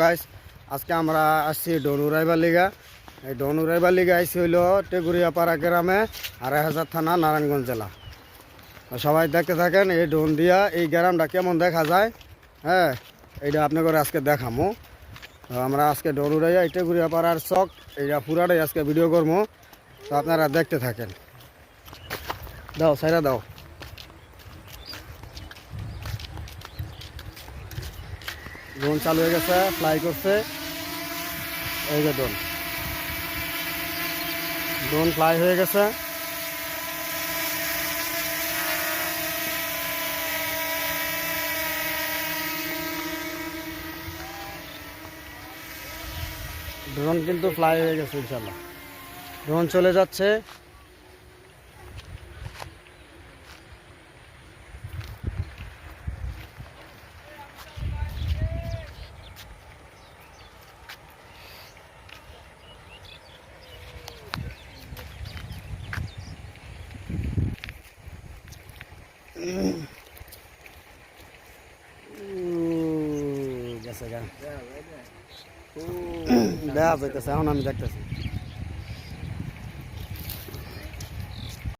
Guys, আজকে আমরা আসছি ডনুরাইবার লিগা। এই ডনুরাইবার লিগা আইসি হইল টেগুরিয়া পাড়া গ্রামে আড়াই হাজার থানা, নারায়ণগঞ্জ জেলা। সবাই দেখতে থাকেন এই ডোন দিয়া, এই গ্রামটা কেমন দেখা যায়? হ্যাঁ এইটা আপনি করে আজকে দেখামো। আমরা আজকে ডনুরাইয়া এই টেগুরিয়া পাড়ার চক, এইটা পুরাটাই আজকে ভিডিও করব তো আপনারা দেখতে থাকেন। দাও, সাইরা দাও। ড্রোন চালু হয়ে গেছে ফ্লাই করছে। এই যে ড্রোন। ড্রোন ফ্লাই হয়ে গেছে। ড্রোন কিন্তু ফ্লাই হয়ে গেছে, ইনশাল্লাহ। ড্রোন চলে যাচ্ছে। দেখা যাইতেছে এখন আমি দেখতেছি